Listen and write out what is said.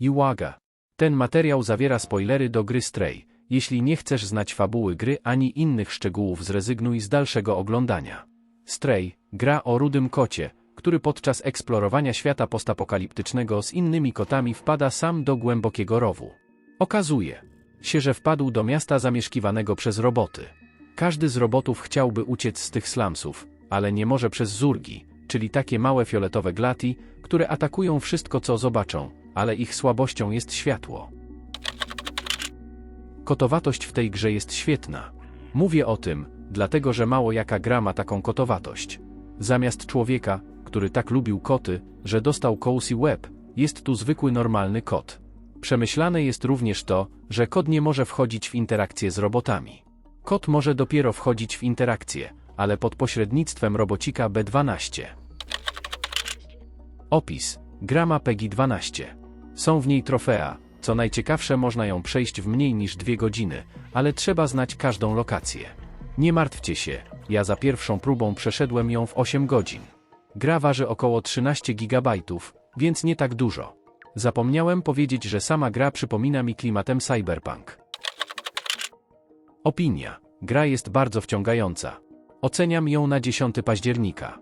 I uwaga! Ten materiał zawiera spoilery do gry Stray. Jeśli nie chcesz znać fabuły gry ani innych szczegółów, zrezygnuj z dalszego oglądania. Stray, gra o rudym kocie, który podczas eksplorowania świata postapokaliptycznego z innymi kotami wpada sam do głębokiego rowu. Okazuje się, że wpadł do miasta zamieszkiwanego przez roboty. Każdy z robotów chciałby uciec z tych slumsów, ale nie może przez zurgi, czyli takie małe fioletowe glati, które atakują wszystko co zobaczą, ale ich słabością jest światło. Kotowatość w tej grze jest świetna. Mówię o tym, dlatego że mało jaka gra ma taką kotowatość. Zamiast człowieka, który tak lubił koty, że dostał cozy web, jest tu zwykły normalny kot. Przemyślane jest również to, że kot nie może wchodzić w interakcję z robotami. Kot może dopiero wchodzić w interakcję, ale pod pośrednictwem robocika B12. Opis. Gra ma PEGI 12. Są w niej trofea. Co najciekawsze można ją przejść w mniej niż dwie godziny, ale trzeba znać każdą lokację. Nie martwcie się, ja za pierwszą próbą przeszedłem ją w 8 godzin. Gra waży około 13 GB, więc nie tak dużo. Zapomniałem powiedzieć, że sama gra przypomina mi klimatem cyberpunk. Opinia. Gra jest bardzo wciągająca. Oceniam ją na 10 października.